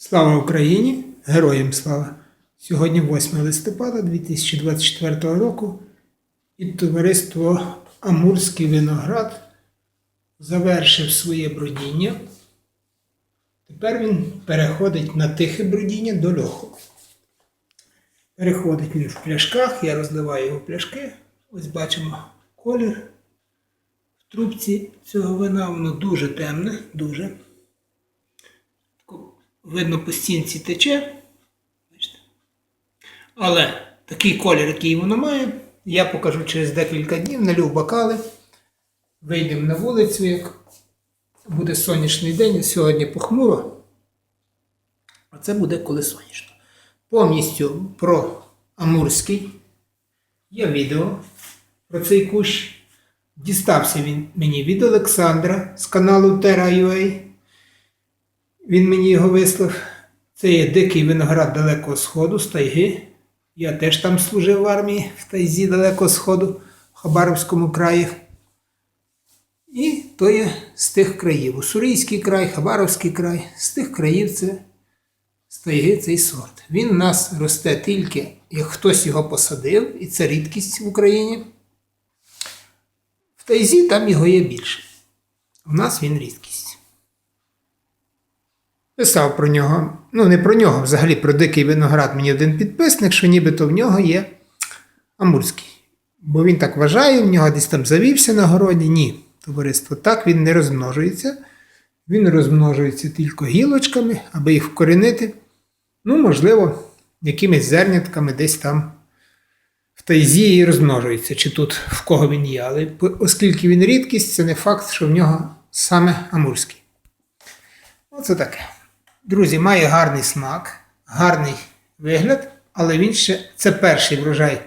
Слава Україні! Героям слава! Сьогодні 8 листопада 2024 року і товариство Амурський виноград завершив своє бродіння. Тепер він переходить на тихе бродіння до льоху. Переходить він в пляшках, я розливаю його пляшки. Ось бачимо колір в трубці цього вина, воно дуже темне, дуже. Видно, по стінці тече. Але такий колір, який воно має, я покажу через декілька днів, налю бокали. Вийдемо на вулицю, як буде сонячний день, сьогодні похмуро. А це буде коли сонячно. Повністю про Амурський є відео про цей кущ. Дістався він мені від Олександра з каналу Terra.ua. Він мені його вислав. Це є дикий виноград Далекого Сходу з тайги. Я теж там служив в армії в тайзі Далекого Сходу в Хабаровському краї. І то є з тих країв. Уссурійський край, Хабаровський край, з тих країв це з тайги цей сорт. Він у нас росте тільки, як хтось його посадив, і це рідкість в Україні. В тайзі там його є більше. У нас він рідкість. Писав про нього, ну не про нього, взагалі про дикий виноград мені один підписник, що нібито в нього є амурський. Бо він так вважає, в нього десь там завівся на городі. Ні, товариство, так він не розмножується. Він розмножується тільки гілочками, аби їх вкорінити. Ну, можливо, якимись зернятками десь там в тайзі і розмножується, чи тут в кого він є. Але оскільки він рідкість, це не факт, що в нього саме амурський. Оце таке. Друзі, має гарний смак, гарний вигляд, але він ще це перший врожай.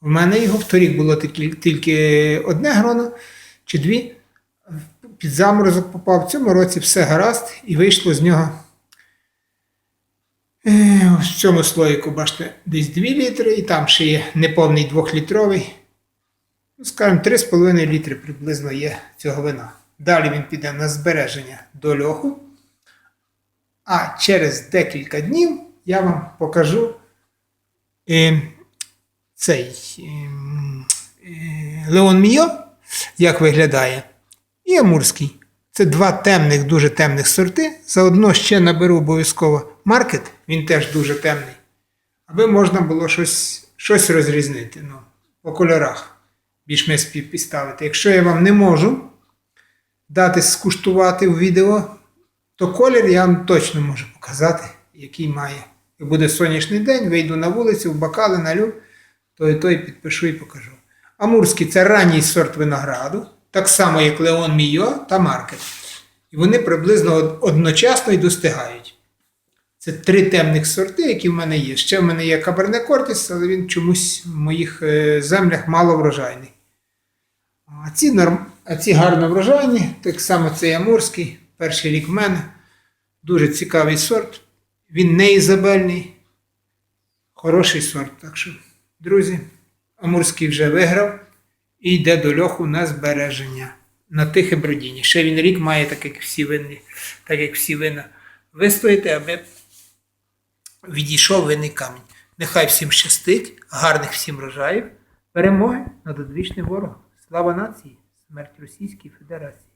В мене його вторік було тільки, одне гроно чи дві. Під заморозок попав. В цьому році все гаразд, і вийшло з нього. е, В цьому слоїку, бачите, десь 2 літри, і там ще є неповний 2-літровий. Ну, скажімо, 3,5 літри приблизно є цього вина. Далі він піде на збереження до льоху. А через декілька днів я вам покажу е, цей ем, е, Леон Мійо, як виглядає, і Амурський. Це два темних, дуже темних сорти. Заодно ще наберу обов'язково маркет, він теж дуже темний. Аби можна було щось, щось розрізнити ну, по кольорах, більш-менш співпідставити. Якщо я вам не можу дати скуштувати в відео, то колір я вам точно можу показати, який має. І буде сонячний день, вийду на вулицю, в бокали налю, то і той підпишу і покажу. Амурський це ранній сорт винограду, так само як Леон Мійо та Маркет. І вони приблизно одночасно й достигають. Це три темних сорти, які в мене є. Ще в мене є Каберне Кортіс, але він чомусь в моїх е, землях мало врожайний. А ці, норм... а ці гарно врожайні, так само цей Амурський, перший рік в мене. Дуже цікавий сорт. Він не ізабельний, хороший сорт. Так що, друзі, Амурський вже виграв і йде до льоху на збереження. На тихе бродіння. Ще він рік має, так як всі винні, так як всі вина вистояти, аби відійшов винний камінь. Нехай всім щастить, гарних всім врожаїв, перемоги над одвічним ворогом. Слава нації, смерть Російській Федерації.